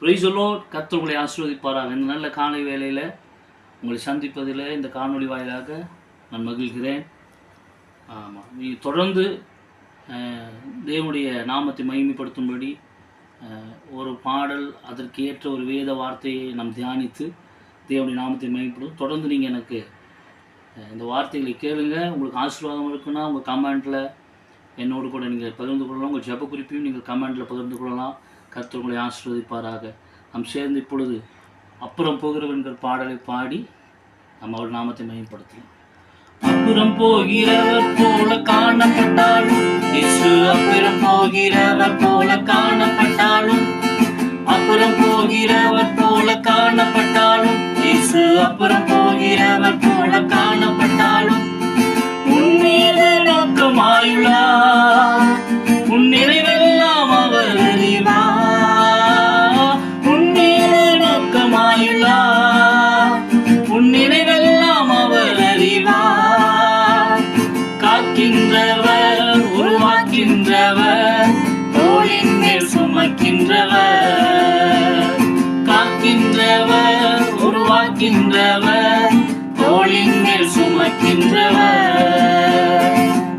பிரைசலோ கர்த்தர் ஆசீர்வதிப்பாராக. இந்த நல்ல காலை வேலையில் உங்களை சந்திப்பதில் இந்த காணொளி வாயிலாக நான் மகிழ்கிறேன். ஆமாம் நீ தொடர்ந்து தேவனுடைய நாமத்தை மகிமைப்படுத்தும்படி ஒரு பாடல் அதற்கு ஏற்ற ஒரு வேத வார்த்தையை நாம் தியானித்து தேவனுடைய நாமத்தை மகிமைப்படும் தொடர்ந்து நீங்கள் எனக்கு இந்த வார்த்தைகளை கேளுங்க. உங்களுக்கு ஆசீர்வாதம் இருக்குன்னா உங்கள் கமெண்ட்டில் என்னோடு கூட நீங்கள் பகிர்ந்து கொள்ளலாம். உங்கள் ஜெப குறிப்பையும் நீங்கள் கமெண்ட்டில் பகிர்ந்து கொள்ளலாம். கர்த்தர் உங்களை நாம் சேர்ந்து இப்பொழுது அப்புறம் போகிறவன்கிற பாடலை பாடி நம்ம அவர் நாமத்தை மேம்படுத்தலாம் அப்புறம் போகிறவர் போல காணப்பட்டாலும் இயேசு அப்புறம் போகிறவர் போல காணப்பட்டாலும் அப்புறம் போகிறவர் போல காணப்பட்டாலும் இயேசு அப்புறம் போகிறவர் போல காணப்பட்டாலும் உன்மீது நோக்கமாயுள்ள உருவாக்கின்றவர் தோளின் மேல் சுமக்கின்றவர்.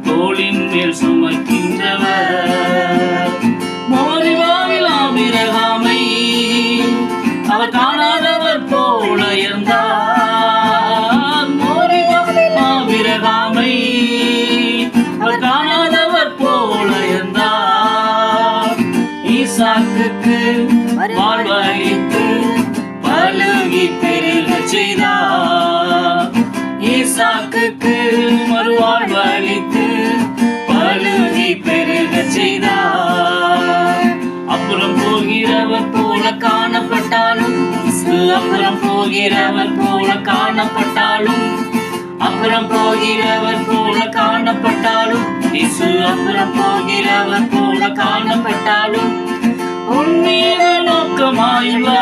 தோளின் மேல் சுமக்கின்றவர். மோரிவாவில் ஆவிரகாமை அவர் காணாதவர் போல இருந்தார். மோரிவாவில் ஆவிரகாமை அவர் காணாதவர் போல இருந்தார். ஈசாக்குக்கு வாழ்வழித்து பழுகி பெருக செய்தார் ஈசாக்குக்கு மறுவாழ்வு அளித்து பழுதி பெருக செய்தார் அப்புறம் போகிறவர் போல காணப்பட்டாலும் அப்புறம் போகிறவர் போல காணப்பட்டாலும் அப்புறம் போகிறவர் போல காணப்பட்டாலும் இசு அப்புறம் போகிறவர் போல காணப்பட்டாலும் உன்மீது நோக்கமாயுள்ளா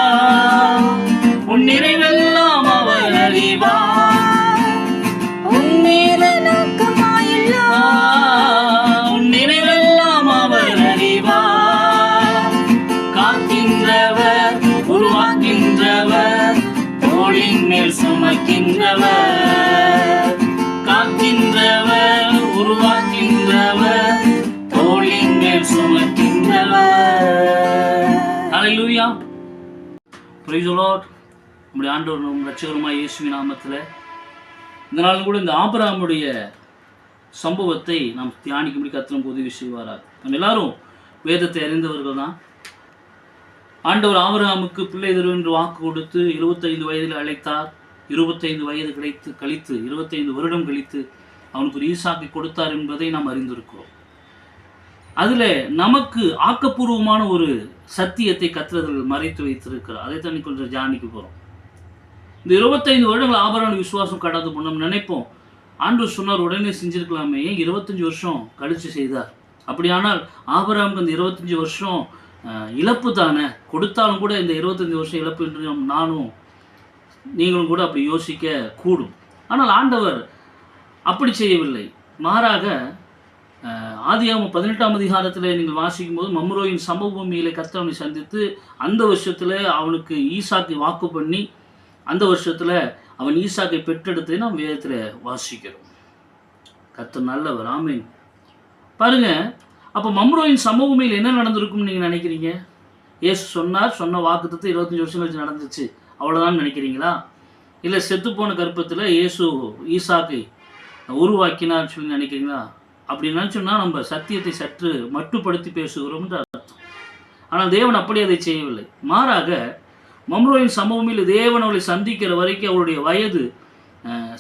மேல் காக்கின்றவர் உருவாக்கின்றவர் தோழிங்கள் சுமக்கின்றவர். ஹalleluya praise நம்முடைய ஆண்டவர் நம் ரட்சகருமாய் இயேசுவி நாமத்தில் இந்த நாள் கூட இந்த ஆபராமுடைய சம்பவத்தை நாம் தியானிக்கும்படி கத்திரம் உதவி செய்வாராக. நம்ம எல்லாரும் வேதத்தை அறிந்தவர்கள் தான். ஆண்டவர் ஆபராமுக்கு பிள்ளை தருவென்று வாக்கு கொடுத்து இருபத்தைந்து வயதில் அழைத்தார். இருபத்தைந்து வயது கிடைத்து கழித்து இருபத்தைந்து வருடம் கழித்து அவனுக்கு ஒரு ஈசாக்கை கொடுத்தார் என்பதை நாம் அறிந்திருக்கிறோம். அதில் நமக்கு ஆக்கப்பூர்வமான ஒரு சத்தியத்தை கத்திரர்கள் மறைத்து வைத்திருக்கிறார். அதை தண்ணி கொஞ்சம் ஜானிக்கு போகிறோம் இந்த இருபத்தைந்து வருடங்கள் ஆபரண விசுவாசம் கடந்து போனோம் நினைப்போம். ஆண்டு சொன்னார் உடனே செஞ்சிருக்கலாமே. ஏன் இருபத்தஞ்சி வருஷம் கழிச்சு செய்தார்? அப்படியானால் ஆபராமுக்கு அந்த இருபத்தஞ்சி வருஷம் இழப்பு தானே? கொடுத்தாலும் கூட இந்த இருபத்தஞ்சி வருஷம் இழப்பு என்று நானும் நீங்களும் கூட அப்படி யோசிக்க கூடும். ஆனால் ஆண்டவர் அப்படி செய்யவில்லை. மாறாக ஆதியாம பதினெட்டாம் அதிகாரத்தில் நீங்கள் வாசிக்கும் போது மம்ரோயின் சமபூமியிலே கத்தவனை சந்தித்து அந்த வருஷத்தில் அவனுக்கு ஈசாக்கை வாக்கு பண்ணி அந்த வருஷத்தில் அவன் ஈசாக்கை பெற்றெடுத்ததை நாம் வேதத்தில் வாசிக்கிறோம். கத்த நல்லவர். ஆமீன். பாருங்க அப்போ மம்ரோயின் சமபூமியில் என்ன நடந்திருக்கும்னு நீங்கள் நினைக்கிறீங்க? ஏசு சொன்னார் சொன்ன வாக்குத்தத்தை இருபத்தஞ்சி வருஷம் கழிச்சு நடந்துச்சு. அவ்வளோதான் நினைக்கிறீங்களா? இல்லை செத்துப்போன கற்பத்தில் இயேசு ஈசாக்கை உருவாக்கினார் சொல்லி நினைக்கிறீங்களா? அப்படி நினச்சோம்னா நம்ம சத்தியத்தை சற்று மட்டுப்படுத்தி பேசுகிறோம்ன்ற அர்த்தம். ஆனால் தேவன் அப்படி அதை செய்யவில்லை. மாறாக மம்ரோவின் சமூகமில் தேவன் அவளை சந்திக்கிற வரைக்கும் அவருடைய வயது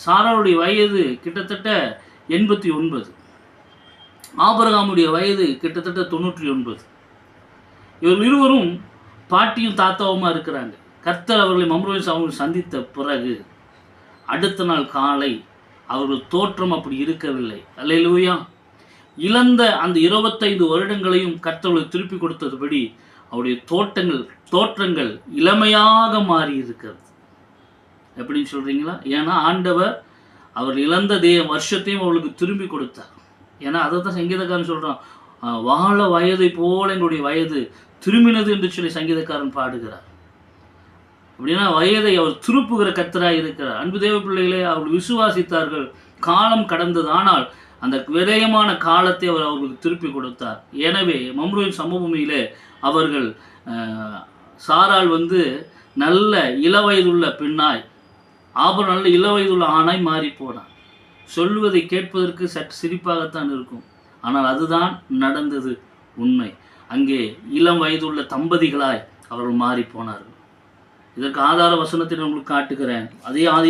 சாராவுடைய வயது கிட்டத்தட்ட எண்பத்தி ஒன்பது. ஆபரகாமுடைய வயது கிட்டத்தட்ட தொண்ணூற்றி ஒன்பது. இவர்கள் இருவரும் பாட்டியும் தாத்தாவுமா இருக்கிறாங்க. கர்த்தர் அவர்களை மம்ரோவின் சமூகம் சந்தித்த பிறகு அடுத்த நாள் காலை அவர்கள் தோற்றம் அப்படி இருக்கவில்லை. அல்லையிலூயா இழந்த அந்த இருபத்தைந்து வருடங்களையும் கர்த்தர்களை திருப்பி கொடுத்ததுபடி அவருடைய தோட்டங்கள் தோற்றங்கள் இளமையாக மாறி இருக்கிறது எப்படின்னு சொல்கிறீங்களா ஏன்னா ஆண்டவர் அவர் இழந்த தே வருஷத்தையும் அவளுக்கு திரும்பி கொடுத்தார். ஏன்னா அதை தான் சங்கீதக்காரன் சொல்கிறான் வாழ வயதை போல எங்களுடைய வயது திரும்பினது என்று சொல்லி சங்கீதக்காரன் பாடுகிறார். அப்படின்னா வயதை அவர் திருப்புகிற கத்தராய் இருக்கிறார். அன்பு தேவ பிள்ளைகளே அவர்கள் விசுவாசித்தார்கள். காலம் கடந்தது. ஆனால் அந்த விரயமான காலத்தை அவர் அவர்களுக்கு திருப்பி கொடுத்தார். எனவே மம்ருவின் சமபூமியிலே அவர்கள் சாரால் வந்து நல்ல இளவயதுள்ள பெண்ணாய் ஆபரம் நல்ல இளவயதுள்ள ஆணாய் மாறி போனார். சொல்வதை கேட்பதற்கு சற்று சிரிப்பாகத்தான் இருக்கும். ஆனால் அதுதான் நடந்தது உண்மை. அங்கே இளம் வயதுள்ள தம்பதிகளாய் அவர்கள் மாறி போனார்கள். இதற்கு ஆதார வசனத்தை உங்களுக்கு காட்டுகிறேன். அதே ஆதி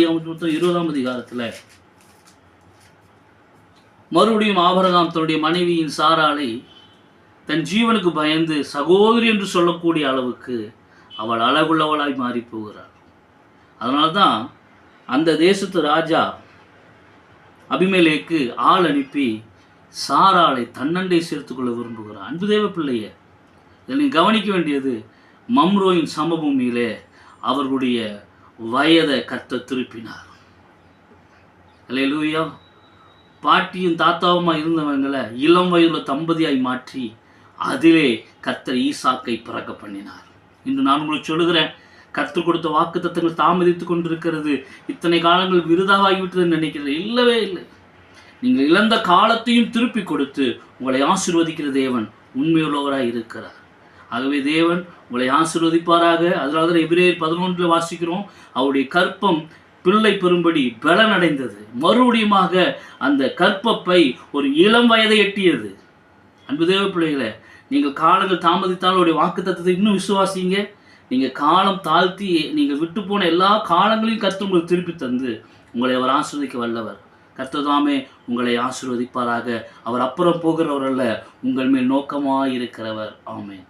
இருபதாம் அதிகாரத்தில். மறுபடியும் ஆபரகாம் தன்னுடைய மனைவியின் சாராளை தன் ஜீவனுக்கு பயந்து சகோதரி என்று சொல்லக்கூடிய அளவுக்கு அவள் அழகுள்ளவளாய் மாறி போகிறாள். அதனால தான் அந்த தேசத்து ராஜா அபிமேலேக்கு ஆள் அனுப்பி சாராளை தன்னண்டை சேர்த்துக்கொள்ள விரும்புகிறான். அன்பு தேவ பிள்ளைய இதில் நீங்கள் கவனிக்க வேண்டியது மம்ரோயின் சமபூமியிலே அவர்களுடைய வயதை கத்த திருப்பினார். லூயா பாட்டியும் தாத்தாவுமா இருந்தவங்களை இளம் வயதுல தம்பதியாய் மாற்றி அதிலே கர்த்தர் ஈசாக்கை பிறக்க பண்ணினார். இன்று நான் உங்களுக்கு சொல்லுகிறேன் கர்த்தர் கொடுத்த வாக்கு தத்தங்கள் தாமதித்து கொண்டிருக்கிறது. இத்தனை காலங்கள் விருதாவாகிவிட்டதுன்னு நினைக்கிறேன் இல்லவே இல்லை. நீங்கள் இழந்த காலத்தையும் திருப்பி கொடுத்து உங்களை ஆசீர்வதிக்கிற தேவன் உண்மையுள்ளவராய் இருக்கிறார். ஆகவே தேவன் உங்களை ஆசிர்வதிப்பாராக. அதனால தான் எபிரேயர் பதினொன்றில் வாசிக்கிறோம். அவருடைய கற்பம் பிள்ளை பெறும்படி பலனடைந்தது. மறுபடியுமாக அந்த கற்பப்பை ஒரு இளம் வயதை எட்டியது. அன்பு தேவ பிள்ளைகளை நீங்கள் காலங்கள் தாமதித்தாலும் உடைய வாக்கு தத்துவத்தை இன்னும் விசுவாசிங்க நீங்கள் காலம் தாழ்த்தி நீங்கள் விட்டு போன எல்லா காலங்களையும் கர்த்தர் உங்களுக்கு திருப்பி தந்து உங்களை அவர் ஆசிர்வதிக்க வல்லவர். கர்த்ததாமே உங்களை ஆசீர்வதிப்பாராக. அவர் அப்புறம் போகிறவர் அல்ல உங்கள் மேல் நோக்கமாக இருக்கிறவர் ஆமேன்.